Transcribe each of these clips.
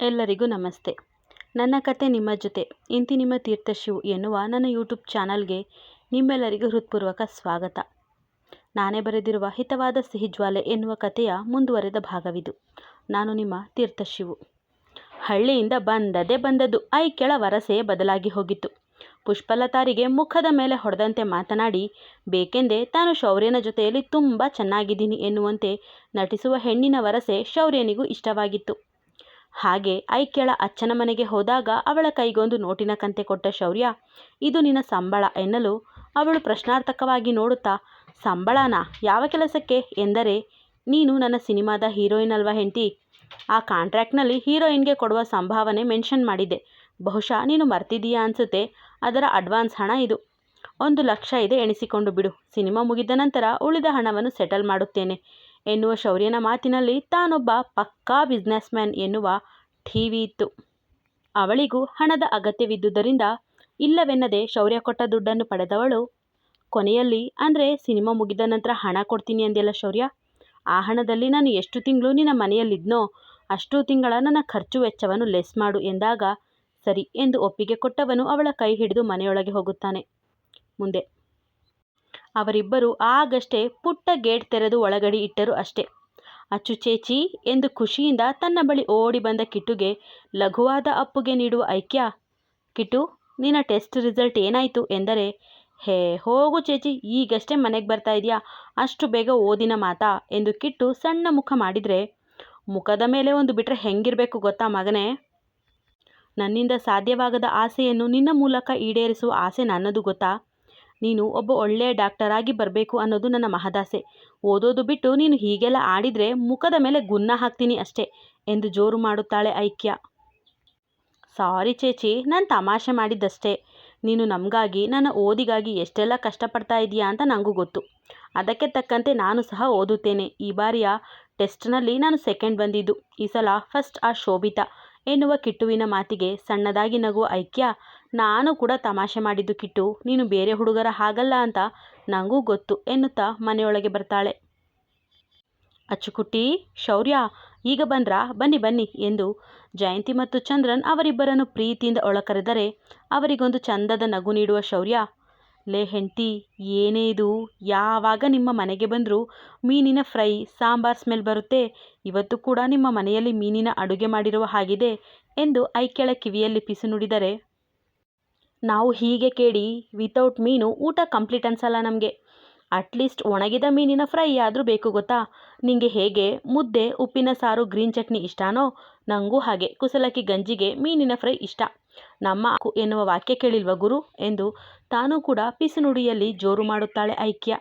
ಎಲ್ಲರಿಗೂ ನಮಸ್ತೆ. ನನ್ನ ಕತೆ ನಿಮ್ಮ ಜೊತೆ. ಇಂತಿ ನಿಮ್ಮ ತೀರ್ಥಶಿವ್ ಎನ್ನುವ ನನ್ನ ಯೂಟ್ಯೂಬ್ ಚಾನಲ್ಗೆ ನಿಮ್ಮೆಲ್ಲರಿಗೂ ಹೃತ್ಪೂರ್ವಕ ಸ್ವಾಗತ. ನಾನೇ ಬರೆದಿರುವ ಹಿತವಾದ ಸಿಹಿಜ್ವಾಲೆ ಎನ್ನುವ ಕಥೆಯ ಮುಂದುವರೆದ ಭಾಗವಿದು. ನಾನು ನಿಮ್ಮ ತೀರ್ಥಶಿವು ಹಳ್ಳಿಯಿಂದ ಬಂದದೇ ಬಂದದ್ದು ಐ ಕೆಳ ವರಸೆಯೇ ಬದಲಾಗಿ ಹೋಗಿತ್ತು. ಪುಷ್ಪಲತಾರಿಗೆ ಮುಖದ ಮೇಲೆ ಹೊಡೆದಂತೆ ಮಾತನಾಡಿ, ಬೇಕೆಂದೇ ತಾನು ಶೌರ್ಯನ ಜೊತೆಯಲ್ಲಿ ತುಂಬ ಚೆನ್ನಾಗಿದ್ದೀನಿ ಎನ್ನುವಂತೆ ನಟಿಸುವ ಹೆಣ್ಣಿನ ವರಸೆ ಶೌರ್ಯನಿಗೂ ಇಷ್ಟವಾಗಿತ್ತು. ಹಾಗೆ ಐಕ್ಯಳ ಅಚ್ಚನ ಮನೆಗೆ ಹೋದಾಗ ಅವಳ ಕೈಗೊಂದು ನೋಟಿನ ಕಂತೆ ಕೊಟ್ಟ ಶೌರ್ಯ, ಇದು ನಿನ್ನ ಸಂಬಳ ಎನ್ನಲು ಅವಳು ಪ್ರಶ್ನಾರ್ಥಕವಾಗಿ ನೋಡುತ್ತಾ, ಸಂಬಳನಾ? ಯಾವ ಕೆಲಸಕ್ಕೆ? ಎಂದರೆ, ನೀನು ನನ್ನ ಸಿನಿಮಾದ ಹೀರೋಯಿನ್ ಅಲ್ವಾ ಹೆಂಡತಿ? ಆ ಕಾಂಟ್ರ್ಯಾಕ್ಟ್ನಲ್ಲಿ ಹೀರೋಯಿನ್ಗೆ ಕೊಡುವ ಸಂಭಾವನೆ ಮೆನ್ಷನ್ ಮಾಡಿದ್ದೆ ಬಹುಶಃ ನೀನು ಮರ್ತಿದೀಯಾ ಅನಿಸುತ್ತೆ, ಅದರ ಅಡ್ವಾನ್ಸ್ ಹಣ ಇದು. ಒಂದು ಲಕ್ಷ ಇದೆ ಎಣಿಸಿಕೊಂಡು ಬಿಡು. ಸಿನಿಮಾ ಮುಗಿದ ನಂತರ ಉಳಿದ ಹಣವನ್ನು ಸೆಟಲ್ ಮಾಡುತ್ತೇನೆ. ಎನ್ನುವ ಶೌರ್ಯನ ಮಾತಿನಲ್ಲಿ ತಾನೊಬ್ಬ ಪಕ್ಕಾ ಬಿಸ್ನೆಸ್ ಮ್ಯಾನ್ ಎನ್ನುವ ಇತ್ತು. ಅವಳಿಗೂ ಹಣದ ಅಗತ್ಯವಿದ್ದುದರಿಂದ ಇಲ್ಲವೆನ್ನದೆ ಶೌರ್ಯ ಕೊಟ್ಟ ದುಡ್ಡನ್ನು ಪಡೆದವಳು. ಕೊನೆಯಲ್ಲಿ ಅಂದರೆ ಸಿನಿಮಾ ಮುಗಿದ ನಂತರ ಹಣ ಕೊಡ್ತೀನಿ ಅಂದೆಲ್ಲ ಶೌರ್ಯ? ಆ ಹಣದಲ್ಲಿ ನಾನು ಎಷ್ಟು ತಿಂಗಳು ನಿನ್ನ ಮನೆಯಲ್ಲಿದ್ನೋ ಅಷ್ಟು ತಿಂಗಳ ನನ್ನ ಖರ್ಚು ವೆಚ್ಚವನ್ನು ಲೆಸ್ ಮಾಡು ಎಂದಾಗ ಸರಿ ಎಂದು ಒಪ್ಪಿಗೆ ಕೊಟ್ಟವನು ಅವಳ ಕೈ ಹಿಡಿದು ಮನೆಯೊಳಗೆ ಹೋಗುತ್ತಾನೆ. ಮುಂದೆ ಅವರಿಬ್ಬರು ಆಗಷ್ಟೇ ಪುಟ್ಟ ಗೇಟ್ ತೆರೆದು ಒಳಗಡೆ ಇಟ್ಟರು ಅಷ್ಟೇ. ಅಚ್ಚು ಚೇಚಿ ಎಂದು ಖುಷಿಯಿಂದ ತನ್ನ ಬಳಿ ಓಡಿ ಬಂದ ಕಿಟ್ಟುಗೆ ಲಘುವಾದ ಅಪ್ಪುಗೆ ನೀಡುವ ಐಕ್ಯ ಕಿಟ್ಟು ನಿನ್ನ ಟೆಸ್ಟ್ ರಿಸಲ್ಟ್ ಏನಾಯಿತು? ಎಂದರೆ, ಹೇ, ಹೋಗು ಚೇಚಿ, ಈಗಷ್ಟೇ ಮನೆಗೆ ಬರ್ತಾ ಇದೆಯಾ? ಅಷ್ಟು ಬೇಗ ಓದಿನ ಮಾತಾ? ಎಂದು ಕಿಟ್ಟು ಸಣ್ಣ ಮುಖ ಮಾಡಿದರೆ, ಮುಖದ ಮೇಲೆ ಒಂದು ಬಿಟ್ಟರೆ ಹೆಂಗಿರಬೇಕು ಗೊತ್ತಾ ಮಗನೇ? ನನ್ನಿಂದ ಸಾಧ್ಯವಾಗದ ಆಸೆಯನ್ನು ನಿನ್ನ ಮೂಲಕ ಈಡೇರಿಸುವ ಆಸೆ ನನ್ನದು ಗೊತ್ತಾ? ನೀನು ಒಬ್ಬ ಒಳ್ಳೆಯ ಡಾಕ್ಟರಾಗಿ ಬರಬೇಕು ಅನ್ನೋದು ನನ್ನ ಮಹದಾಸೆ. ಓದೋದು ಬಿಟ್ಟು ನೀನು ಹೀಗೆಲ್ಲ ಆಡಿದರೆ ಮುಖದ ಮೇಲೆ ಗುನ್ನ ಹಾಕ್ತೀನಿ ಅಷ್ಟೇ ಎಂದು ಜೋರು ಮಾಡುತ್ತಾಳೆ ಐಕ್ಯ. ಸಾರಿ ಚೇಚಿ, ನಾನು ತಮಾಷೆ ಮಾಡಿದ್ದಷ್ಟೇ. ನೀನು ನಮಗಾಗಿ, ನನ್ನ ಓದಿಗಾಗಿ ಎಷ್ಟೆಲ್ಲ ಕಷ್ಟಪಡ್ತಾ ಇದೀಯಾ ಅಂತ ನನಗೂ ಗೊತ್ತು. ಅದಕ್ಕೆ ತಕ್ಕಂತೆ ನಾನು ಸಹ ಓದುತ್ತೇನೆ. ಈ ಬಾರಿಯ ಟೆಸ್ಟ್ನಲ್ಲಿ ನಾನು ಸೆಕೆಂಡ್ ಬಂದಿದ್ದು. ಈ ಸಲ ಫಸ್ಟ್ ಆ ಶೋಭಿತಾ ಎನ್ನುವ ಕಿಟ್ಟುವಿನ ಮಾತಿಗೆ ಸಣ್ಣದಾಗಿ ನಗುವ ಐಕ್ಯ ನಾನು ಕೂಡ ತಮಾಷೆ ಮಾಡಿದ್ದು ಕಿಟ್ಟು, ನೀನು ಬೇರೆ ಹುಡುಗರ ಹಾಗಲ್ಲ ಅಂತ ನನಗೂ ಗೊತ್ತು ಎನ್ನುತ್ತಾ ಮನೆಯೊಳಗೆ ಬರ್ತಾಳೆ. ಅಚ್ಚುಕುಟ್ಟಿ, ಶೌರ್ಯ, ಈಗ ಬಂದ್ರಾ? ಬನ್ನಿ ಬನ್ನಿ ಎಂದು ಜಯಂತಿ ಮತ್ತು ಚಂದ್ರನ್ ಅವರಿಬ್ಬರನ್ನು ಪ್ರೀತಿಯಿಂದ ಒಳಕರೆದರೆ ಅವರಿಗೊಂದು ಚಂದದ ನಗು ನೀಡುವ ಶೌರ್ಯ. ಲೇ ಹೆಂಡ್ತಿ, ಏನೇ ಇದು? ಯಾವಾಗ ನಿಮ್ಮ ಮನೆಗೆ ಬಂದರೂ ಮೀನಿನ ಫ್ರೈ, ಸಾಂಬಾರ್ ಸ್ಮೆಲ್ ಬರುತ್ತೆ. ಇವತ್ತು ಕೂಡ ನಿಮ್ಮ ಮನೆಯಲ್ಲಿ ಮೀನಿನ ಅಡುಗೆ ಮಾಡಿರುವ ಹಾಗಿದೆ ಎಂದು ಐಕ್ಯಳ ಕಿವಿಯಲ್ಲಿ ಪಿಸು ನುಡಿದರೆ ನಾವು ಹೀಗೆ ಕೇಳಿ ವಿತೌಟ್ ಮೀನು ಊಟ ಕಂಪ್ಲೀಟ್ ಅನ್ಸಲ್ಲ ನಮಗೆ. ಅಟ್ಲೀಸ್ಟ್ ಒಣಗಿದ ಮೀನಿನ ಫ್ರೈ ಆದರೂ ಬೇಕು ಗೊತ್ತಾ? ನಿಂಗೆ ಹೇಗೆ? ಮುದ್ದೆ, ಉಪ್ಪಿನ ಸಾರು ಗ್ರೀನ್ ಚಟ್ನಿ ಇಷ್ಟನೋ? ನನಗೂ ಹಾಗೆ. ಕುಸಲಕ್ಕಿ ಗಂಜಿಗೆ ಮೀನಿನ ಫ್ರೈ ಇಷ್ಟ. ನಮ್ಮ ಎನ್ನುವ ವಾಕ್ಯ ಕೇಳಿಲ್ವ ಗುರು? ಎಂದು ತಾನೂ ಕೂಡ ಪಿಸುನುಡಿಯಲ್ಲಿ ಜೋರು ಮಾಡುತ್ತಾಳೆ ಐಕ್ಯ.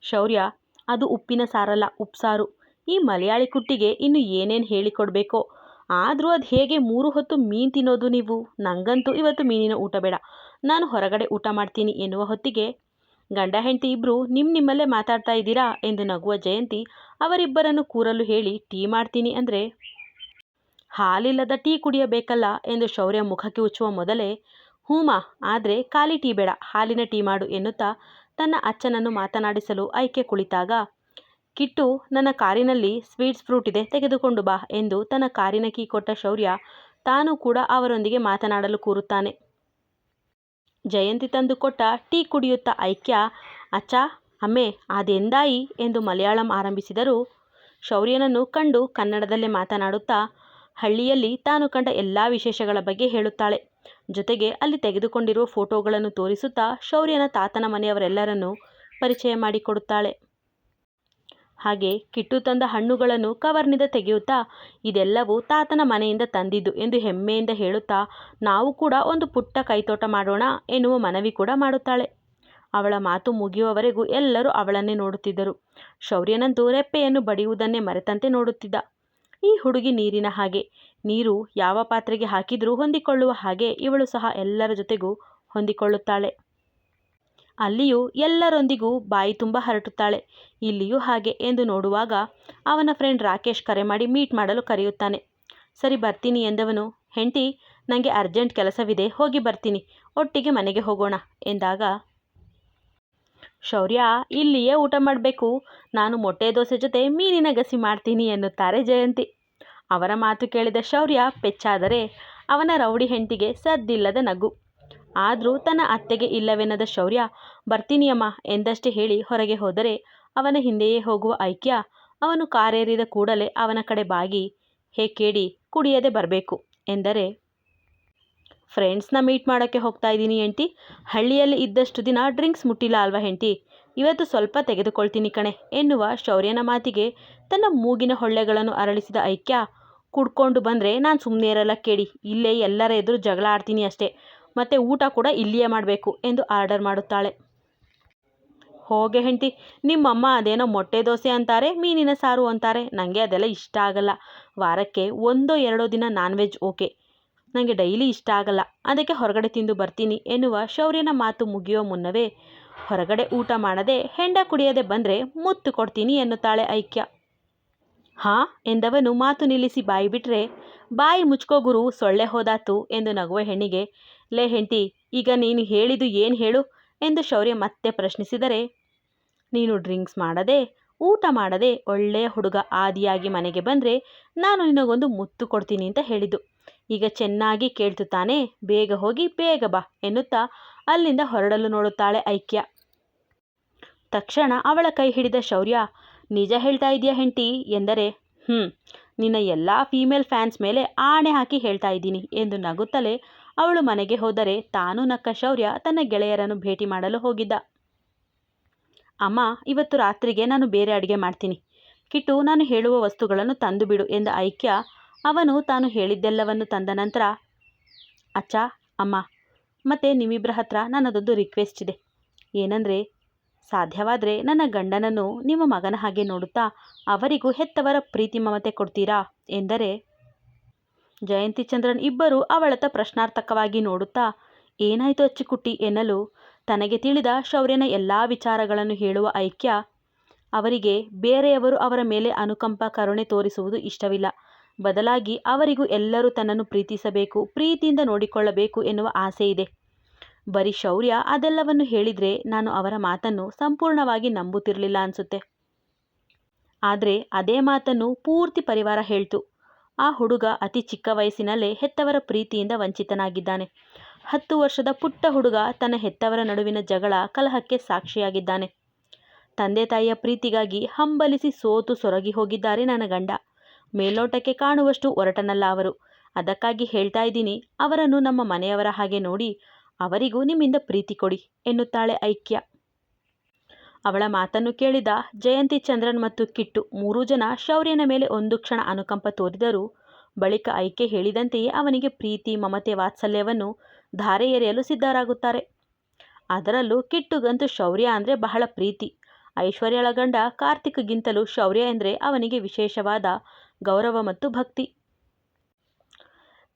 ಶೌರ್ಯ, ಅದು ಉಪ್ಪಿನ ಸಾರಲ್ಲ, ಉಪ್ಸಾರು. ಈ ಮಲಯಾಳಿ ಕುಟ್ಟಿಗೆ ಇನ್ನು ಏನೇನು ಹೇಳಿಕೊಡ್ಬೇಕೋ? ಆದರೂ ಅದು ಹೇಗೆ ಮೂರು ಹೊತ್ತು ಮೀನು ತಿನ್ನೋದು ನೀವು? ನನಗಂತೂ ಇವತ್ತು ಮೀನಿನ ಊಟ ಬೇಡ. ನಾನು ಹೊರಗಡೆ ಊಟ ಮಾಡ್ತೀನಿ ಎನ್ನುವ ಹೊತ್ತಿಗೆ ಗಂಡ ಹೆಂಡತಿ ಇಬ್ಬರು ನಿಮ್ಮ ನಿಮ್ಮಲ್ಲೇ ಮಾತಾಡ್ತಾ ಇದ್ದೀರಾ ಎಂದು ನಗುವ ಜಯಂತಿ ಅವರಿಬ್ಬರನ್ನು ಕೂರಲು ಹೇಳಿ ಟೀ ಮಾಡ್ತೀನಿ ಅಂದರೆ, ಹಾಲಿಲ್ಲದ ಟೀ ಕುಡಿಯಬೇಕಲ್ಲ ಎಂದು ಶೌರ್ಯ ಮುಖಕ್ಕೆ ಉಚ್ಚುವ ಮೊದಲೇ, ಹೂಮಾ, ಆದರೆ ಖಾಲಿ ಟೀ ಬೇಡ, ಹಾಲಿನ ಟೀ ಮಾಡು ಎನ್ನುತ್ತಾ ತನ್ನ ಅಚ್ಚನನ್ನು ಮಾತನಾಡಿಸಲು ಐಕೆ ಕುಳಿತಾಗ ಕಿಟ್ಟು, ನನ್ನ ಕಾರಿನಲ್ಲಿ ಸ್ವೀಟ್ಸ್ ಫ್ರೂಟ್ ಇದೆ, ತೆಗೆದುಕೊಂಡು ಬಾ ಎಂದು ತನ್ನ ಕಾರಿನ ಕೀ ಕೊಟ್ಟ ಶೌರ್ಯ ತಾನು ಕೂಡ ಅವರೊಂದಿಗೆ ಮಾತನಾಡಲು ಕೂರುತ್ತಾನೆ. ಜಯಂತಿ ತಂದು ಕೊಟ್ಟ ಟೀ ಕುಡಿಯುತ್ತಾ ಐಕ್ಯ, ಅಚ್ಚಾ, ಅಮ್ಮೆ ಅದೆಂದಾಯಿ ಎಂದು ಮಲಯಾಳಂ ಆರಂಭಿಸಿದರು. ಶೌರ್ಯನನ್ನು ಕಂಡು ಕನ್ನಡದಲ್ಲೇ ಮಾತನಾಡುತ್ತಾ ಹಳ್ಳಿಯಲ್ಲಿ ತಾನು ಕಂಡ ಎಲ್ಲ ವಿಶೇಷಗಳ ಬಗ್ಗೆ ಹೇಳುತ್ತಾಳೆ. ಜೊತೆಗೆ ಅಲ್ಲಿ ತೆಗೆದುಕೊಂಡಿರುವ ಫೋಟೋಗಳನ್ನು ತೋರಿಸುತ್ತಾ ಶೌರ್ಯನ ತಾತನ ಮನೆಯವರೆಲ್ಲರನ್ನು ಪರಿಚಯ ಮಾಡಿಕೊಡುತ್ತಾಳೆ. ಹಾಗೆ ಕಿಟ್ಟು ತಂದ ಹಣ್ಣುಗಳನ್ನು ಕವರ್ನಿಂದ ತೆಗೆಯುತ್ತಾ, ಇದೆಲ್ಲವೂ ತಾತನ ಮನೆಯಿಂದ ತಂದಿದ್ದು ಎಂದು ಹೆಮ್ಮೆಯಿಂದ ಹೇಳುತ್ತಾ, ನಾವು ಕೂಡ ಒಂದು ಪುಟ್ಟ ಕೈತೋಟ ಮಾಡೋಣ ಎನ್ನುವ ಮನವಿ ಕೂಡ ಮಾಡುತ್ತಾಳೆ. ಅವಳ ಮಾತು ಮುಗಿಯುವವರೆಗೂ ಎಲ್ಲರೂ ಅವಳನ್ನೇ ನೋಡುತ್ತಿದ್ದರು. ಶೌರ್ಯನಂತೂ ರೆಪ್ಪೆಯನ್ನು ಬಡಿಯುವುದನ್ನೇ ಮರೆತಂತೆ ನೋಡುತ್ತಿದ್ದ. ಈ ಹುಡುಗಿ ನೀರಿನ ಹಾಗೆ, ನೀರು ಯಾವ ಪಾತ್ರೆಗೆ ಹಾಕಿದರೂ ಹೊಂದಿಕೊಳ್ಳುವ ಹಾಗೆ ಇವಳು ಸಹ ಎಲ್ಲರ ಜೊತೆಗೂ ಹೊಂದಿಕೊಳ್ಳುತ್ತಾಳೆ. ಅಲ್ಲಿಯೂ ಎಲ್ಲರೊಂದಿಗೂ ಬಾಯಿ ತುಂಬ ಹರಟುತ್ತಾಳೆ. ಇಲ್ಲಿಯೂ ಹಾಗೆ ಎಂದು ನೋಡುವಾಗ ಅವನ ಫ್ರೆಂಡ್ ರಾಕೇಶ್ ಕರೆ ಮಾಡಿ ಮೀಟ್ ಮಾಡಲು ಕರೆಯುತ್ತಾನೆ. ಸರಿ ಬರ್ತೀನಿ ಎಂದವನು, ಹೆಂಡತಿ ನನಗೆ ಅರ್ಜೆಂಟ್ ಕೆಲಸವಿದೆ, ಹೋಗಿ ಬರ್ತೀನಿ. ಒಟ್ಟಿಗೆ ಮನೆಗೆ ಹೋಗೋಣ, ಎಂದಾಗ, ಶೌರ್ಯ, ಇಲ್ಲಿಯೇ ಊಟ ಮಾಡಬೇಕು. ನಾನು ಮೊಟ್ಟೆ ದೋಸೆ ಜೊತೆ ಮೀನಿನ ಗಸಿ ಮಾಡ್ತೀನಿ, ಎನ್ನುತ್ತಾರೆ ಜಯಂತಿ. ಅವರ ಮಾತು ಕೇಳಿದ ಶೌರ್ಯ, ಪೆಚ್ಚಾದರೆ ಅವನ ರೌಡಿ ಹೆಂಡತಿಗೆ ಸದ್ದಿಲ್ಲದ ನಗು. ಆದರೂ ತನ್ನ ಅತ್ತೆಗೆ ಇಲ್ಲವೆನ್ನದ ಶೌರ್ಯ, ಬರ್ತೀನಿಯಮ್ಮ ಎಂದಷ್ಟೇ ಹೇಳಿ ಹೊರಗೆ ಹೋದರೆ ಅವನ ಹಿಂದೆಯೇ ಹೋಗುವ ಐಕ್ಯ, ಅವನು ಕಾರೇರಿದ ಕೂಡಲೇ ಅವನ ಕಡೆ ಬಾಗಿ, ಹೇ ಕೇಡಿ, ಕುಡಿಯದೆ ಬರಬೇಕು ಎಂದರೆ, ಫ್ರೆಂಡ್ಸ್ನ ಮೀಟ್ ಮಾಡೋಕ್ಕೆ ಹೋಗ್ತಾ ಇದ್ದೀನಿ ಹೆಂಡ್ತಿ, ಹಳ್ಳಿಯಲ್ಲಿ ಇದ್ದಷ್ಟು ದಿನ ಡ್ರಿಂಕ್ಸ್ ಮುಟ್ಟಿಲ್ಲ ಅಲ್ವಾ ಹೆಂಡ್ತಿ, ಇವತ್ತು ಸ್ವಲ್ಪ ತೆಗೆದುಕೊಳ್ತೀನಿ ಕಣೆ ಎನ್ನುವ ಶೌರ್ಯನ ಮಾತಿಗೆ ತನ್ನ ಮೂಗಿನ ಹೊಳ್ಳೆಗಳನ್ನು ಅರಳಿಸಿದ ಐಕ್ಯ, ಕುಡ್ಕೊಂಡು ಬಂದರೆ ನಾನು ಸುಮ್ಮನೆ ಇರಲ್ಲ ಕೇಳಿ ಇಲ್ಲೇ ಎಲ್ಲರ ಎದುರು ಜಗಳ ಆಡ್ತೀನಿ ಅಷ್ಟೇ ಮತ್ತು ಊಟ ಕೂಡ ಇಲ್ಲಿಯೇ ಮಾಡಬೇಕು ಎಂದು ಆರ್ಡರ್ ಮಾಡುತ್ತಾಳೆ. ಹೋಗೆ ಹೆಂಡತಿ, ನಿಮ್ಮಮ್ಮ ಅದೇನೋ ಮೊಟ್ಟೆ ದೋಸೆ ಅಂತಾರೆ, ಮೀನಿನ ಸಾರು ಅಂತಾರೆ ನನಗೆ ಅದೆಲ್ಲ ಇಷ್ಟ ಆಗಲ್ಲ. ವಾರಕ್ಕೆ ಒಂದೋ ಎರಡೋ ದಿನ ನಾನ್ ವೆಜ್ ಓಕೆ ನನಗೆ ಡೈಲಿ ಇಷ್ಟ ಆಗಲ್ಲ. ಅದಕ್ಕೆ ಹೊರಗಡೆ ತಿಂದು ಬರ್ತೀನಿ ಎನ್ನುವ ಶೌರ್ಯನ ಮಾತು ಮುಗಿಯೋ ಮುನ್ನವೇ ಹೊರಗಡೆ ಊಟ ಮಾಡದೆ ಹೆಂಡ ಕುಡಿಯದೆ ಬಂದರೆ ಮುತ್ತು ಕೊಡ್ತೀನಿ ಎನ್ನುತ್ತಾಳೆ ಐಕ್ಯ. ಹಾಂ ಎಂದವನು ಮಾತು ನಿಲ್ಲಿಸಿ ಬಾಯಿ ಬಿಟ್ರೆ, ಬಾಯಿ ಮುಚ್ಕೋ ಗುರು, ಸೊಳ್ಳೆ ಹೋದಾತು ಎಂದು ನಗುವ ಹೆಣ್ಣಿಗೆ, ಲೇ ಹೆಂಟಿ ಈಗ ನೀನು ಹೇಳಿದು ಏನು ಹೇಳು? ಎಂದು ಶೌರ್ಯ ಮತ್ತೆ ಪ್ರಶ್ನಿಸಿದರೆ, ನೀನು ಡ್ರಿಂಕ್ಸ್ ಮಾಡದೆ, ಊಟ ಮಾಡದೆ ಒಳ್ಳೆಯ ಹುಡುಗ ಆದಿಯಾಗಿ ಮನೆಗೆ ಬಂದರೆ ನಾನು ನಿನಗೊಂದು ಮುತ್ತು ಕೊಡ್ತೀನಿ ಅಂತ ಹೇಳಿದ್ದು. ಈಗ ಚೆನ್ನಾಗಿ ಕೇಳ್ತು ತಾನೇ, ಬೇಗ ಹೋಗಿ ಬೇಗ ಬಾ ಎನ್ನುತ್ತಾ ಅಲ್ಲಿಂದ ಹೊರಡಲು ನೋಡುತ್ತಾಳೆ ಐಕ್ಯ. ತಕ್ಷಣ ಅವಳ ಕೈ ಹಿಡಿದ ಶೌರ್ಯ ನಿಜ ಹೇಳ್ತಾ ಇದೆಯಾ ಹೆಂಟಿ ಎಂದರೆ ಹ್ಞೂ ನಿನ್ನ ಎಲ್ಲ ಫೀಮೇಲ್ ಫ್ಯಾನ್ಸ್ ಮೇಲೆ ಆಣೆ ಹಾಕಿ ಹೇಳ್ತಾ ಇದ್ದೀನಿ ಎಂದು ನಗುತ್ತಲೇ ಅವಳು ಮನೆಗೆ ಹೋದರೆ ತಾನು ನಕ್ಕ ಶೌರ್ಯ ತನ್ನ ಗೆಳೆಯರನ್ನು ಭೇಟಿ ಮಾಡಲು ಹೋಗಿದ್ದ. ಅಮ್ಮ, ಇವತ್ತು ರಾತ್ರಿಗೆ ನಾನು ಬೇರೆ ಅಡುಗೆ ಮಾಡ್ತೀನಿ. ಕಿಟ್ಟು, ನಾನು ಹೇಳುವ ವಸ್ತುಗಳನ್ನು ತಂದು ಬಿಡು ಎಂದ ಐಕ್ಯ ಅವನು ತಾನು ಹೇಳಿದ್ದೆಲ್ಲವನ್ನು ತಂದ ನಂತರ, ಅಚ್ಚ, ಅಮ್ಮ, ಮತ್ತು ನಿಮ್ಮಿಬ್ಬರ ಹತ್ರ ನನ್ನದೊಂದು ರಿಕ್ವೆಸ್ಟ್ ಇದೆ. ಏನಂದರೆ ಸಾಧ್ಯವಾದರೆ ನನ್ನ ಗಂಡನನ್ನು ನಿಮ್ಮ ಮಗನ ಹಾಗೆ ನೋಡುತ್ತಾ ಅವರಿಗೂ ಹೆತ್ತವರ ಪ್ರೀತಿ ಮಮತೆ ಕೊಡ್ತೀರಾ? ಎಂದರೆ, ಜಯಂತಿ ಚಂದ್ರನ್ ಇಬ್ಬರು ಅವಳತ್ತ ಪ್ರಶ್ನಾರ್ಥಕವಾಗಿ ನೋಡುತ್ತಾ, ಏನಾಯಿತು ಅಚ್ಚಿಕುಟ್ಟಿ ಎನ್ನಲು ತನಗೆ ತಿಳಿದ ಶೌರ್ಯನ ಎಲ್ಲ ವಿಚಾರಗಳನ್ನು ಹೇಳುವ ಐಕ್ಯ ಅವರಿಗೆ ಬೇರೆಯವರು ಅವರ ಮೇಲೆ ಅನುಕಂಪ, ಕರುಣೆ ತೋರಿಸುವುದು ಇಷ್ಟವಿಲ್ಲ. ಬದಲಾಗಿ ಅವರಿಗೂ ಎಲ್ಲರೂ ತನ್ನನ್ನು ಪ್ರೀತಿಸಬೇಕು, ಪ್ರೀತಿಯಿಂದ ನೋಡಿಕೊಳ್ಳಬೇಕು ಎನ್ನುವ ಆಸೆ ಇದೆ ಬರೀ ಶೌರ್ಯ ಅದೆಲ್ಲವನ್ನು ಹೇಳಿದರೆ ನಾನು ಅವರ ಮಾತನ್ನು ಸಂಪೂರ್ಣವಾಗಿ ನಂಬುತ್ತಿರಲಿಲ್ಲ ಅನಿಸುತ್ತೆ. ಆದರೆ ಅದೇ ಮಾತನ್ನು ಪೂರ್ತಿ ಪರಿವಾರ ಹೇಳ್ತು. ಆ ಹುಡುಗ ಅತಿ ಚಿಕ್ಕ ವಯಸ್ಸಿನಲ್ಲೇ ಹೆತ್ತವರ ಪ್ರೀತಿಯಿಂದ ವಂಚಿತನಾಗಿದ್ದಾನೆ. ಹತ್ತು ವರ್ಷದ ಪುಟ್ಟ ಹುಡುಗ ತನ್ನ ಹೆತ್ತವರ ನಡುವಿನ ಜಗಳ ಕಲಹಕ್ಕೆ ಸಾಕ್ಷಿಯಾಗಿದ್ದಾನೆ. ತಂದೆ ತಾಯಿಯ ಪ್ರೀತಿಗಾಗಿ ಹಂಬಲಿಸಿ ಸೋತು ಸೊರಗಿ ಹೋಗಿದ್ದಾರೆ ನನ್ನ ಗಂಡ. ಮೇಲ್ನೋಟಕ್ಕೆ ಕಾಣುವಷ್ಟು ಒರಟನಲ್ಲ ಅವರು. ಅದಕ್ಕಾಗಿ ಹೇಳ್ತಾ ಇದ್ದೀನಿ ಅವರನ್ನು ನಮ್ಮ ಮನೆಯವರ ಹಾಗೆ ನೋಡಿ ಅವರಿಗೂ ನಿಮ್ಮಿಂದ ಪ್ರೀತಿ ಕೊಡಿ ಎನ್ನುತ್ತಾಳೆ ಐಕ್ಯ. ಅವಳ ಮಾತನ್ನು ಕೇಳಿದ ಜಯಂತಿ ಚಂದ್ರನ್ ಮತ್ತು ಕಿಟ್ಟು ಮೂರೂ ಜನ ಶೌರ್ಯನ ಮೇಲೆ ಒಂದು ಕ್ಷಣ ಅನುಕಂಪ ತೋರಿದರು ಬಳಿಕ ಐಕ್ಯ ಹೇಳಿದಂತೆಯೇ ಅವನಿಗೆ ಪ್ರೀತಿ, ಮಮತೆ, ವಾತ್ಸಲ್ಯವನ್ನು ಧಾರೆ ಎರೆಯಲು ಸಿದ್ಧರಾಗುತ್ತಾರೆ. ಅದರಲ್ಲೂ ಕಿಟ್ಟುಗಂತೂ ಶೌರ್ಯ ಅಂದರೆ ಬಹಳ ಪ್ರೀತಿ. ಐಶ್ವರ್ಯಳ ಗಂಡ ಕಾರ್ತಿಕ್ಗಿಂತಲೂ ಶೌರ್ಯ ಎಂದರೆ ಅವನಿಗೆ ವಿಶೇಷವಾದ ಗೌರವ ಮತ್ತು ಭಕ್ತಿ.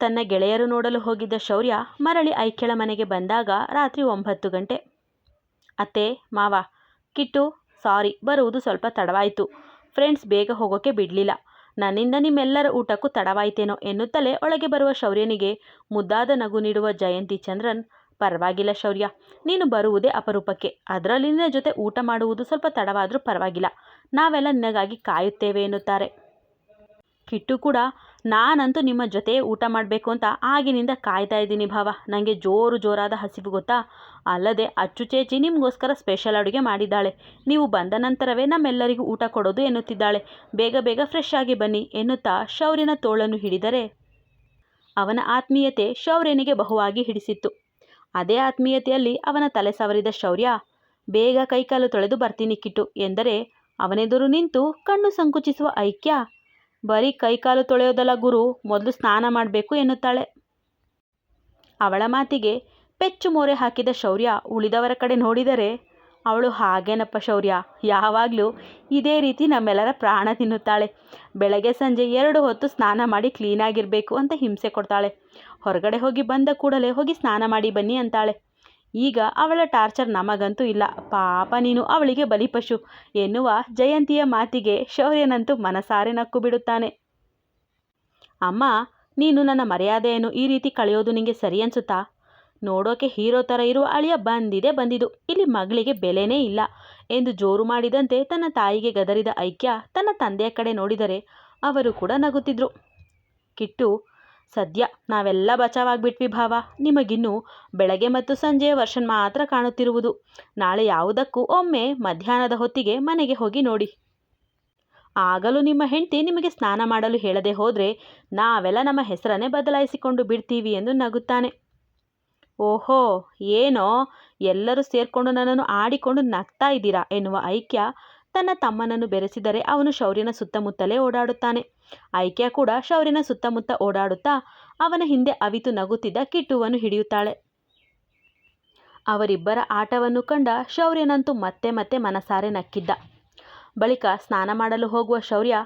ತನ್ನ ಗೆಳೆಯರು ನೋಡಲು ಹೋಗಿದ್ದ ಶೌರ್ಯ ಮರಳಿ ಐಕ್ಯಳ ಮನೆಗೆ ಬಂದಾಗ ರಾತ್ರಿ ಒಂಬತ್ತು ಗಂಟೆ. ಅತ್ತೆ, ಮಾವ, ಕಿಟ್ಟು, ಸಾರಿ, ಬರುವುದು ಸ್ವಲ್ಪ ತಡವಾಯಿತು. ಫ್ರೆಂಡ್ಸ್, ಬೇಗ ಹೋಗೋಕೆ ಬಿಡಲಿಲ್ಲ. ನನ್ನಿಂದ ನಿಮ್ಮೆಲ್ಲರ ಊಟಕ್ಕೂ ತಡವಾಯ್ತೇನೋ ಎನ್ನುತ್ತಲೇ ಒಳಗೆ ಬರುವ ಶೌರ್ಯನಿಗೆ ಮುದ್ದಾದ ನಗು ನೀಡುವ ಜಯಂತಿ ಚಂದ್ರನ್, ಪರವಾಗಿಲ್ಲ ಶೌರ್ಯ, ನೀನು ಬರುವುದೇ ಅಪರೂಪಕ್ಕೆ. ಅದರಲ್ಲಿ ನಿನ್ನ ಜೊತೆ ಊಟ ಮಾಡುವುದು ಸ್ವಲ್ಪ ತಡವಾದರೂ ಪರವಾಗಿಲ್ಲ. ನಾವೆಲ್ಲ ನಿನಗಾಗಿ ಕಾಯುತ್ತೇವೆ ಎನ್ನುತ್ತಾರೆ. ಕಿಟ್ಟು ಕೂಡ ನಾನಂತೂ ನಿಮ್ಮ ಜೊತೆ ಊಟ ಮಾಡಬೇಕು ಅಂತ ಆಗಿನಿಂದ ಕಾಯ್ತಾ ಇದ್ದೀನಿ ಭಾವ. ನನಗೆ ಜೋರು ಜೋರಾದ ಹಸಿವು ಗೊತ್ತಾ? ಅಲ್ಲದೆ ಅಚ್ಚು ಚೇಚಿ ನಿಮಗೋಸ್ಕರ ಸ್ಪೆಷಲ್ ಅಡುಗೆ ಮಾಡಿದ್ದಾಳೆ. ನೀವು ಬಂದ ನಂತರವೇ ನಮ್ಮೆಲ್ಲರಿಗೂ ಊಟ ಕೊಡೋದು ಎನ್ನುತ್ತಿದ್ದಾಳೆ. ಬೇಗ ಬೇಗ ಫ್ರೆಶ್ ಆಗಿ ಬನ್ನಿ ಎನ್ನುತ್ತಾ ಶೌರ್ಯನ ತೋಳನ್ನು ಹಿಡಿದರೆ ಅವನ ಆತ್ಮೀಯತೆ ಶೌರ್ಯನಿಗೆ ಬಹುವಾಗಿ ಹಿಡಿಸಿತ್ತು. ಅದೇ ಆತ್ಮೀಯತೆಯಲ್ಲಿ ಅವನ ತಲೆ ಸವರಿದ ಶೌರ್ಯ, ಬೇಗ ಕೈಕಾಲು ತೊಳೆದು ಬರ್ತೀನಿ ಕಿಟ್ಟು ಎಂದರೆ ಅವನೆದುರು ನಿಂತು ಕಣ್ಣು ಸಂಕುಚಿಸುವ ಐಕ್ಯ ಬರೀ ಕೈಕಾಲು ತೊಳೆಯೋದಲ್ಲ ಗುರು, ಮೊದಲು ಸ್ನಾನ ಮಾಡಬೇಕು ಎನ್ನುತ್ತಾಳೆ. ಅವಳ ಮಾತಿಗೆ ಪೆಚ್ಚು ಮೋರೆ ಹಾಕಿದ ಶೌರ್ಯ ಉಳಿದವರ ಕಡೆ ನೋಡಿದರೆ ಅವಳು ಹಾಗೇನಪ್ಪ ಶೌರ್ಯ, ಯಾವಾಗಲೂ ಇದೇ ರೀತಿ ನಮ್ಮೆಲ್ಲರ ಪ್ರಾಣ ತಿನ್ನುತ್ತಾಳೆ. ಬೆಳಗ್ಗೆ ಸಂಜೆ ಎರಡು ಹೊತ್ತು ಸ್ನಾನ ಮಾಡಿ ಕ್ಲೀನಾಗಿರಬೇಕು ಅಂತ ಹಿಂಸೆ ಕೊಡ್ತಾಳೆ. ಹೊರಗಡೆ ಹೋಗಿ ಬಂದ ಕೂಡಲೇ ಹೋಗಿ ಸ್ನಾನ ಮಾಡಿ ಬನ್ನಿ ಅಂತಾಳೆ. ಈಗ ಅವಳ ಟಾರ್ಚರ್ ನಮಗಂತೂ ಇಲ್ಲ. ಪಾಪ ನೀನು ಅವಳಿಗೆ ಬಲಿಪಶು. ಎನ್ನುವ ಜಯಂತಿಯ ಮಾತಿಗೆ ಶೌರ್ಯನಂತೂ ಮನಸಾರೆ ನಕ್ಕು ಬಿಡುತ್ತಾನೆ ಅಮ್ಮ, ನೀನು ನನ್ನ ಮರ್ಯಾದೆಯನ್ನು ಈ ರೀತಿ ಕಳೆಯೋದು ನಿಂಗೆ ಸರಿ ಅನ್ಸುತ್ತಾ? ನೋಡೋಕೆ ಹೀರೋ ಥರ ಇರುವ ಅಳಿಯ ಬಂದಿದೆ ಬಂದಿದು. ಇಲ್ಲಿ ಮಗಳಿಗೆ ಬೆಲೆನೇ ಇಲ್ಲ. ಎಂದು ಜೋರು ಮಾಡಿದಂತೆ ತನ್ನ ತಾಯಿಗೆ ಗದರಿದ ಐಕ್ಯ ತನ್ನ ತಂದೆಯ ಕಡೆ ನೋಡಿದರೆ ಅವರು ಕೂಡ ನಗುತ್ತಿದ್ರು. ಕಿಟ್ಟು ಸದ್ಯ ನಾವೆಲ್ಲ ಬಚಾವಾಗ್ಬಿಟ್ವಿ ಭಾವ. ನಿಮಗಿನ್ನು ಬೆಳಗ್ಗೆ ಮತ್ತು ಸಂಜೆಯ ವರ್ಷನ್ ಮಾತ್ರ ಕಾಣುತ್ತಿರುವುದು. ನಾಳೆ ಯಾವುದಕ್ಕೂ ಒಮ್ಮೆ ಮಧ್ಯಾಹ್ನದ ಹೊತ್ತಿಗೆ ಮನೆಗೆ ಹೋಗಿ ನೋಡಿ. ಆಗಲೂ ನಿಮ್ಮ ಹೆಂಡತಿ ನಿಮಗೆ ಸ್ನಾನ ಮಾಡಲು ಹೇಳದೆ ಹೋದರೆ ನಾವೆಲ್ಲ ನಮ್ಮ ಹೆಸರನ್ನೇ ಬದಲಾಯಿಸಿಕೊಂಡು ಬಿಡ್ತೀವಿ ಎಂದು ನಗುತ್ತಾನೆ. ಓಹೋ, ಏನೋ? ಎಲ್ಲರೂ ಸೇರಿಕೊಂಡು ನನ್ನನ್ನು ಆಡಿಕೊಂಡು ನಗ್ತಾ ಇದ್ದೀರಾ ಎನ್ನುವ ಐಕ್ಯ ತನ್ನ ತಮ್ಮನನ್ನು ಬೆರೆಸಿದರೆ ಅವನು ಶೌರ್ಯನ ಸುತ್ತಮುತ್ತಲೇ ಓಡಾಡುತ್ತಾನೆ. ಐಕ್ಯ ಕೂಡ ಶೌರ್ಯನ ಸುತ್ತಮುತ್ತ ಓಡಾಡುತ್ತಾ ಅವನ ಹಿಂದೆ ಅವಿತು ನಗುತ್ತಿದ್ದ ಕಿಟ್ಟುವನ್ನು ಹಿಡಿಯುತ್ತಾಳೆ. ಅವರಿಬ್ಬರ ಆಟವನ್ನು ಕಂಡ ಶೌರ್ಯನಂತೂ ಮತ್ತೆ ಮತ್ತೆ ಮನಸಾರೆ ನಕ್ಕಿದ್ದ. ಬಳಿಕ ಸ್ನಾನ ಮಾಡಲು ಹೋಗುವ ಶೌರ್ಯ,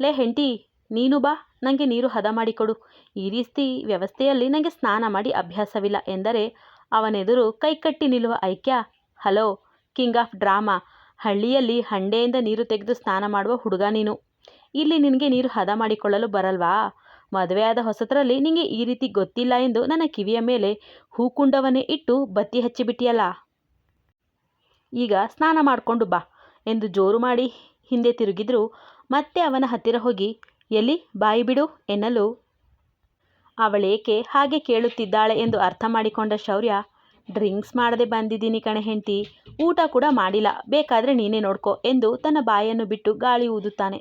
ಲೇ ಹೆಂಡತಿ, ನೀನು ಬಾ ನನಗೆ ನೀರು ಹದ ಮಾಡಿಕೊಡು. ಈ ರೀತಿ ವ್ಯವಸ್ಥೆಯಲ್ಲಿ ನನಗೆ ಸ್ನಾನ ಮಾಡಿ ಅಭ್ಯಾಸವಿಲ್ಲ ಎಂದರೆ ಅವನೆದುರು ಕೈಕಟ್ಟಿ ನಿಲ್ಲುವ ಐಕ್ಯ, ಹಲೋ, ಕಿಂಗ್ ಆಫ್ ಡ್ರಾಮಾ ಹಳ್ಳಿಯಲ್ಲಿ ಹಂಡೆಯಿಂದ ನೀರು ತೆಗೆದು ಸ್ನಾನ ಮಾಡುವ ಹುಡುಗ ನೀನು. ಇಲ್ಲಿ ನಿನಗೆ ನೀರು ಹದ ಮಾಡಿಕೊಳ್ಳಲು ಬರಲ್ವಾ? ಮದುವೆಯಾದ ಹೊಸತರಲ್ಲಿ ನಿನಗೆ ಈ ರೀತಿ ಗೊತ್ತಿಲ್ಲ ಎಂದು ನನ್ನ ಕಿವಿಯ ಮೇಲೆ ಹೂಕುಂಡವನ್ನೇ ಇಟ್ಟು ಬತ್ತಿ ಹಚ್ಚಿಬಿಟ್ಟಿಯಲ್ಲ. ಈಗ ಸ್ನಾನ ಮಾಡಿಕೊಂಡು ಬಾ ಎಂದು ಜೋರು ಮಾಡಿ ಹಿಂದೆ ತಿರುಗಿದ್ರು. ಮತ್ತೆ ಅವನ ಹತ್ತಿರ ಹೋಗಿ, ಎಲ್ಲಿ? ಬಾಯಿ ಬಿಡು ಎನ್ನಲು. ಅವಳೇಕೆ ಹಾಗೆ ಕೇಳುತ್ತಿದ್ದಾಳೆ ಎಂದು ಅರ್ಥ ಮಾಡಿಕೊಂಡ ಶೌರ್ಯ ಡ್ರಿಂಕ್ಸ್ ಮಾಡದೆ ಬಂದಿದ್ದೀನಿ ಕಣೆ ಹೆಂಡತಿ. ಊಟ ಕೂಡ ಮಾಡಿಲ್ಲ. ಬೇಕಾದರೆ ನೀನೇ ನೋಡ್ಕೊ ಎಂದು ತನ್ನ ಬಾಯನ್ನು ಬಿಟ್ಟು ಗಾಳಿ ಊದುತ್ತಾನೆ.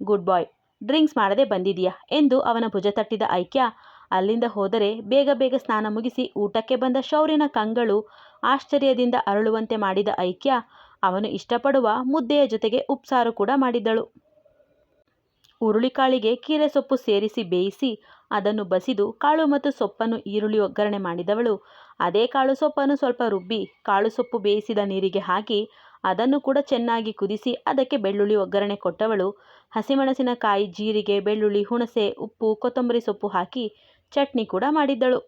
ಗುಡ್ ಬಾಯ್. ಡ್ರಿಂಕ್ಸ್ ಮಾಡದೆ ಬಂದಿದೀಯಾ ಎಂದು ಅವನ ಭುಜ ತಟ್ಟಿದ ಐಕ್ಯ. ಅಲ್ಲಿಂದ ಹೋದರೆ ಬೇಗ ಬೇಗ ಸ್ನಾನ ಮುಗಿಸಿ ಊಟಕ್ಕೆ ಬಂದ ಶೌರ್ಯನ ಕಂಗಳು ಆಶ್ಚರ್ಯದಿಂದ ಅರಳುವಂತೆ ಮಾಡಿದ ಐಕ್ಯ. ಅವನು ಇಷ್ಟಪಡುವ ಮುದ್ದೆಯ ಜೊತೆಗೆ ಉಪ್ಸಾರು ಕೂಡ ಮಾಡಿದ್ದಳು. ಕೀರೆ ಸೊಪ್ಪು ಸೇರಿಸಿ ಬೇಯಿಸಿ ಅದನ್ನು ಬಸಿದು ಕಾಳು ಮತ್ತು ಸೊಪ್ಪನ್ನು ಈರುಳ್ಳಿ ಒಗ್ಗರಣೆ ಮಾಡಿದವಳು. ಅದೇ ಕಾಳು ಸೊಪ್ಪನ್ನು ಸ್ವಲ್ಪ ರುಬ್ಬಿ ಕಾಳು ಸೊಪ್ಪು ಬೇಯಿಸಿದ ನೀರಿಗೆ ಹಾಕಿ ಅದನ್ನು ಕೂಡ ಚೆನ್ನಾಗಿ ಕುದಿಸಿ ಅದಕ್ಕೆ ಬೆಳ್ಳುಳ್ಳಿ ಒಗ್ಗರಣೆ ಕೊಟ್ಟವಳು. ಹಸಿಮೆಣಸಿನಕಾಯಿ, ಜೀರಿಗೆ, ಬೆಳ್ಳುಳ್ಳಿ, ಹುಣಸೆ, ಉಪ್ಪು, ಕೊತ್ತಂಬರಿ ಸೊಪ್ಪು ಹಾಕಿ ಚಟ್ನಿ ಕೂಡ ಮಾಡಿದ್ದಳು.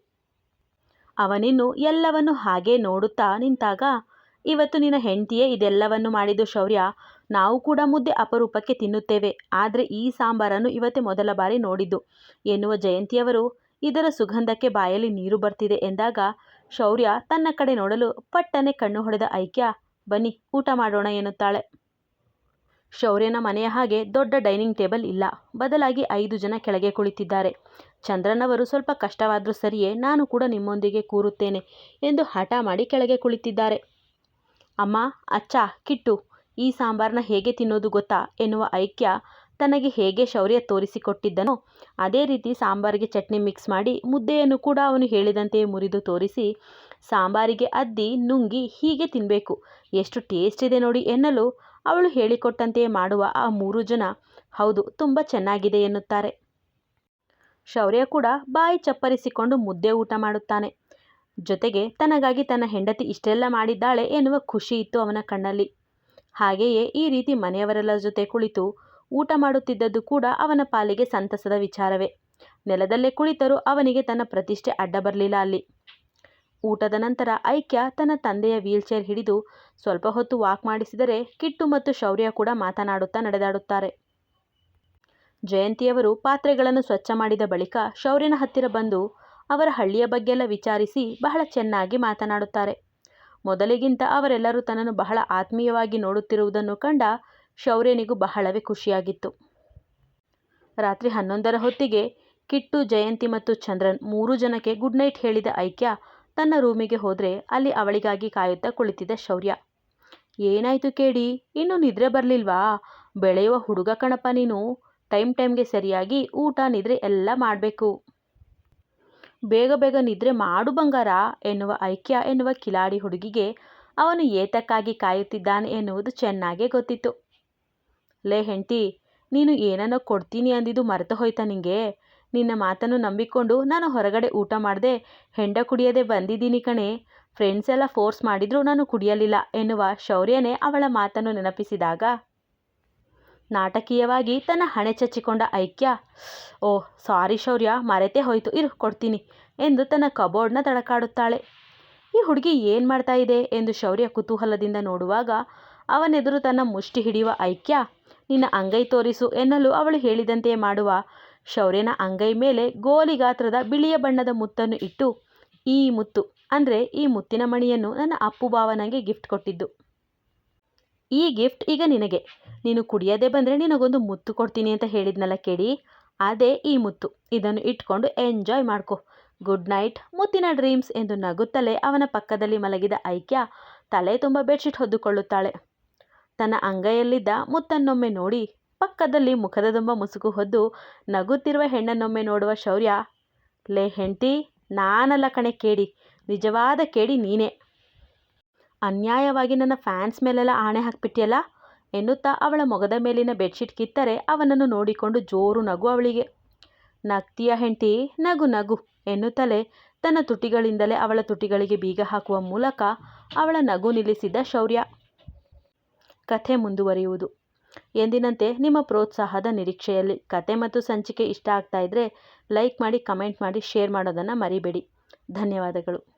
ಅವನಿನ್ನು ಎಲ್ಲವನ್ನು ಹಾಗೆ ನೋಡುತ್ತಾ ನಿಂತಾಗ, ಇವತ್ತು ನಿನ್ನ ಹೆಂಡತಿಯೇ ಇದೆಲ್ಲವನ್ನು ಮಾಡಿದ್ದು ಶೌರ್ಯ. ನಾವು ಕೂಡ ಮುದ್ದೆ ಅಪರೂಪಕ್ಕೆ ತಿನ್ನುತ್ತೇವೆ. ಆದರೆ ಈ ಸಾಂಬಾರನ್ನು ಇವತ್ತೇ ಮೊದಲ ಬಾರಿ ನೋಡಿದ್ದು ಎನ್ನುವ ಜಯಂತಿಯವರು, ಇದರ ಸುಗಂಧಕ್ಕೆ ಬಾಯಲ್ಲಿ ನೀರು ಬರ್ತಿದೆ ಎಂದಾಗ ಶೌರ್ಯ ತನ್ನ ಕಡೆ ನೋಡಲು ಪಟ್ಟನೆ ಕಣ್ಣು ಹೊಡೆದ ಐಕ್ಯ, ಬನ್ನಿ ಊಟ ಮಾಡೋಣ ಎನ್ನುತ್ತಾಳೆ. ಶೌರ್ಯನ ಮನೆಯ ಹಾಗೆ ದೊಡ್ಡ ಡೈನಿಂಗ್ ಟೇಬಲ್ ಇಲ್ಲ. ಬದಲಾಗಿ ಐದು ಜನ ಕೆಳಗೆ ಕುಳಿತಿದ್ದಾರೆ. ಚಂದ್ರನವರು ಸ್ವಲ್ಪ ಕಷ್ಟವಾದರೂ ಸರಿಯೇ ನಾನು ಕೂಡ ನಿಮ್ಮೊಂದಿಗೆ ಕೂರುತ್ತೇನೆ ಎಂದು ಹಠ ಮಾಡಿ ಕೆಳಗೆ ಕುಳಿತಿದ್ದಾರೆ. ಅಮ್ಮ, ಅಚ್ಚ, ಕಿಟ್ಟು, ಈ ಸಾಂಬಾರನ್ನ ಹೇಗೆ ತಿನ್ನೋದು ಗೊತ್ತಾ ಎನ್ನುವ ಐಕ್ಯ ತನಗೆ ಹೇಗೆ ಶೌರ್ಯ ತೋರಿಸಿಕೊಟ್ಟಿದ್ದನೋ ಅದೇ ರೀತಿ ಸಾಂಬಾರಿಗೆ ಚಟ್ನಿ ಮಿಕ್ಸ್ ಮಾಡಿ ಮುದ್ದೆಯನ್ನು ಕೂಡ ಅವನು ಹೇಳಿದಂತೆಯೇ ಮುರಿದು ತೋರಿಸಿ, ಸಾಂಬಾರಿಗೆ ಅದ್ದಿ, ನುಂಗಿ ಹೀಗೆ ತಿನ್ನಬೇಕು ಎಷ್ಟು ಟೇಸ್ಟ್ ಇದೆ ನೋಡಿ ಎನ್ನಲು ಅವಳು ಹೇಳಿಕೊಟ್ಟಂತೆಯೇ ಮಾಡುವ ಆ ಮೂರು ಜನ, ಹೌದು, ತುಂಬ ಚೆನ್ನಾಗಿದೆ ಎನ್ನುತ್ತಾರೆ. ಶೌರ್ಯ ಕೂಡ ಬಾಯಿ ಚಪ್ಪರಿಸಿಕೊಂಡು ಮುದ್ದೆ ಊಟ ಮಾಡುತ್ತಾನೆ. ಜೊತೆಗೆ ತನಗಾಗಿ ತನ್ನ ಹೆಂಡತಿ ಇಷ್ಟೆಲ್ಲ ಮಾಡಿದ್ದಾಳೆ ಎನ್ನುವ ಖುಷಿ ಇತ್ತು ಅವನ ಕಣ್ಣಲ್ಲಿ. ಹಾಗೆಯೇ ಈ ರೀತಿ ಮನೆಯವರೆಲ್ಲರ ಜೊತೆ ಕುಳಿತು ಊಟ ಮಾಡುತ್ತಿದ್ದದ್ದು ಕೂಡ ಅವನ ಪಾಲಿಗೆ ಸಂತಸದ ವಿಚಾರವೇ. ನೆಲದಲ್ಲೇ ಕುಳಿತರೂ ಅವನಿಗೆ ತನ್ನ ಪ್ರತಿಷ್ಠೆ ಅಡ್ಡ ಬರಲಿಲ್ಲ ಅಲ್ಲಿ. ಊಟದ ನಂತರ ಐಕ್ಯ ತನ್ನ ತಂದೆಯ ವೀಲ್ಚೇರ್ ಹಿಡಿದು ಸ್ವಲ್ಪ ಹೊತ್ತು ವಾಕ್ ಮಾಡಿಸಿದರೆ ಕಿಟ್ಟು ಮತ್ತು ಶೌರ್ಯ ಕೂಡ ಮಾತನಾಡುತ್ತಾ ನಡೆದಾಡುತ್ತಾರೆ. ಜಯಂತಿಯವರು ಪಾತ್ರೆಗಳನ್ನು ಸ್ವಚ್ಛ ಮಾಡಿದ ಬಳಿಕ ಶೌರ್ಯನ ಹತ್ತಿರ ಬಂದು ಅವರ ಹಳ್ಳಿಯ ಬಗ್ಗೆಲ್ಲ ವಿಚಾರಿಸಿ ಬಹಳ ಚೆನ್ನಾಗಿ ಮಾತನಾಡುತ್ತಾರೆ. ಮೊದಲಿಗಿಂತ ಅವರೆಲ್ಲರೂ ತನ್ನನ್ನು ಬಹಳ ಆತ್ಮೀಯವಾಗಿ ನೋಡುತ್ತಿರುವುದನ್ನು ಕಂಡ ಶೌರ್ಯನಿಗೂ ಬಹಳವೇ ಖುಷಿಯಾಗಿತ್ತು. ರಾತ್ರಿ ಹನ್ನೊಂದರ ಹೊತ್ತಿಗೆ ಕಿಟ್ಟು, ಜಯಂತಿ ಮತ್ತು ಚಂದ್ರನ್ ಮೂರು ಜನಕ್ಕೆ ಗುಡ್ ನೈಟ್ ಹೇಳಿದ ಐಕ್ಯ ತನ್ನ ರೂಮಿಗೆ ಹೋದರೆ ಅಲ್ಲಿ ಅವಳಿಗಾಗಿ ಕಾಯುತ್ತಾ ಕುಳಿತಿದ್ದ ಶೌರ್ಯ. ಏನಾಯಿತು ಕೇಳಿ ಇನ್ನೂ ನಿದ್ರೆ ಬರಲಿಲ್ವಾ? ಬೆಳೆಯುವ ಹುಡುಗ ಕಣಪ್ಪ ನೀನು. ಟೈಮ್ ಟೈಮ್ಗೆ ಸರಿಯಾಗಿ ಊಟ, ನಿದ್ರೆ ಎಲ್ಲ ಮಾಡಬೇಕು. ಬೇಗ ಬೇಗ ನಿದ್ರೆ ಮಾಡು ಬಂಗಾರ ಎನ್ನುವ ಐಕ್ಯ ಎನ್ನುವ ಕಿಲಾಡಿ ಹುಡುಗಿಗೆ ಅವನು ಏತಕ್ಕಾಗಿ ಕಾಯುತ್ತಿದ್ದಾನೆ ಎನ್ನುವುದು ಚೆನ್ನಾಗೇ ಗೊತ್ತಿತ್ತು. ಲೇ ಹೆಂಡತಿ, ನೀನು ಏನನ್ನೋ ಕೊಡ್ತೀನಿ ಅಂದಿದ್ದು ಮರೆತು ಹೋಯ್ತಾ ನಿಂಗೆ? ನಿನ್ನ ಮಾತನ್ನು ನಂಬಿಕೊಂಡು ನಾನು ಹೊರಗಡೆ ಊಟ ಮಾಡದೆ, ಹೆಂಡ ಕುಡಿಯದೆ ಬಂದಿದ್ದೀನಿ ಕಣೆ. ಫ್ರೆಂಡ್ಸ್ ಎಲ್ಲ ಫೋರ್ಸ್ ಮಾಡಿದರೂ ನಾನು ಕುಡಿಯಲಿಲ್ಲ ಎನ್ನುವ ಶೌರ್ಯನೇ ಅವಳ ಮಾತನ್ನು ನೆನಪಿಸಿದಾಗ. ನಾಟಕೀಯವಾಗಿ ತನ್ನ ಹಣೆ ಚಚ್ಚಿಕೊಂಡ ಐಕ್ಯ ಓ ಸಾರಿ ಶೌರ್ಯ, ಮರೆತೇ ಹೋಯ್ತು, ಇರು, ಕೊಡ್ತೀನಿ ಎಂದು ತನ್ನ ಕಬೋರ್ಡ್ನ ತಡಕಾಡುತ್ತಾಳೆ. ಈ ಹುಡುಗಿ ಏನು ಮಾಡ್ತಾ ಇದೆ? ಎಂದು ಶೌರ್ಯ ಕುತೂಹಲದಿಂದ ನೋಡುವಾಗ ಅವನೆದುರು ತನ್ನ ಮುಷ್ಟಿ ಹಿಡಿಯುವ ಐಕ್ಯ ನಿನ್ನ ಅಂಗೈ ತೋರಿಸು ಎನ್ನಲು ಅವಳು ಹೇಳಿದಂತೆ ಮಾಡುವ. ಶೌರ್ಯನ ಅಂಗೈ ಮೇಲೆ ಗೋಲಿ ಗಾತ್ರದ ಬಿಳಿಯ ಬಣ್ಣದ ಮುತ್ತನ್ನು ಇಟ್ಟು, ಈ ಮುತ್ತು ಅಂದರೆ ಈ ಮುತ್ತಿನ ಮಣಿಯನ್ನು ನನ್ನ ಅಪ್ಪು ಬಾವ ಗಿಫ್ಟ್ ಕೊಟ್ಟಿದ್ದು. ಈ ಗಿಫ್ಟ್ ಈಗ ನಿನಗೆ. ನೀನು ಕುಡಿಯದೆ ಬಂದರೆ ನಿನಗೊಂದು ಮುತ್ತು ಕೊಡ್ತೀನಿ ಅಂತ ಹೇಳಿದ್ನಲ್ಲ ಕೇಳಿ. ಅದೇ ಈ ಮುತ್ತು. ಇದನ್ನು ಇಟ್ಕೊಂಡು ಎಂಜಾಯ್ ಮಾಡ್ಕೊ. ಗುಡ್ ನೈಟ್, ಮುತ್ತಿನ ಡ್ರೀಮ್ಸ್ ಎಂದು ನಗುತ್ತಲೇ ಅವನ ಪಕ್ಕದಲ್ಲಿ ಮಲಗಿದ ಐಕ್ಯ ತಲೆ ತುಂಬ ಬೆಡ್ಶೀಟ್ ಹೊದ್ದುಕೊಳ್ಳುತ್ತಾಳೆ. ತನ್ನ ಅಂಗೈಯಲ್ಲಿದ್ದ ಮುತ್ತನ್ನೊಮ್ಮೆ ನೋಡಿ ಪಕ್ಕದಲ್ಲಿ ಮುಖದ ತುಂಬ ಮುಸುಕು ಹೊದ್ದು ನಗುತ್ತಿರುವ ಹೆಣ್ಣನ್ನೊಮ್ಮೆ ನೋಡುವ ಶೌರ್ಯ, ಲೇ ಹೆಂಡ್ತಿ, ನಾನಲ್ಲ ಕಣೆ ಕೇಡಿ, ನಿಜವಾದ ಕೇಡಿ ನೀನೇ. ಅನ್ಯಾಯವಾಗಿ ನನ್ನ ಫ್ಯಾನ್ಸ್ ಮೇಲೆಲ್ಲ ಆಣೆ ಹಾಕ್ಬಿಟ್ಟಿಯಲ್ಲ? ಎನ್ನುತ್ತಾ ಅವಳ ಮೊಗದ ಮೇಲಿನ ಬೆಡ್ಶೀಟ್ ಕಿತ್ತರೆ ಅವನನ್ನು ನೋಡಿಕೊಂಡು ಜೋರು ನಗು ಅವಳಿಗೆ. ನಗ್ತಿಯ ಹೆಂಡತಿ, ನಗು ನಗು ಎನ್ನುತ್ತಲೇ ತನ್ನ ತುಟಿಗಳಿಂದಲೇ ಅವಳ ತುಟಿಗಳಿಗೆ ಬೀಗ ಹಾಕುವ ಮೂಲಕ ಅವಳ ನಗು ನಿಲ್ಲಿಸಿದ್ದ ಶೌರ್ಯ. ಕಥೆ ಮುಂದುವರಿಯುವುದು. ಎಂದಿನಂತೆ ನಿಮ್ಮ ಪ್ರೋತ್ಸಾಹದ ನಿರೀಕ್ಷೆಯಲ್ಲಿ ಕತೆ ಮತ್ತು ಸಂಚಿಕೆ ಇಷ್ಟ ಆಗ್ತಾ ಇದ್ದರೆ ಲೈಕ್ ಮಾಡಿ, ಕಮೆಂಟ್ ಮಾಡಿ, ಶೇರ್ ಮಾಡೋದನ್ನು ಮರಿಬೇಡಿ. ಧನ್ಯವಾದಗಳು.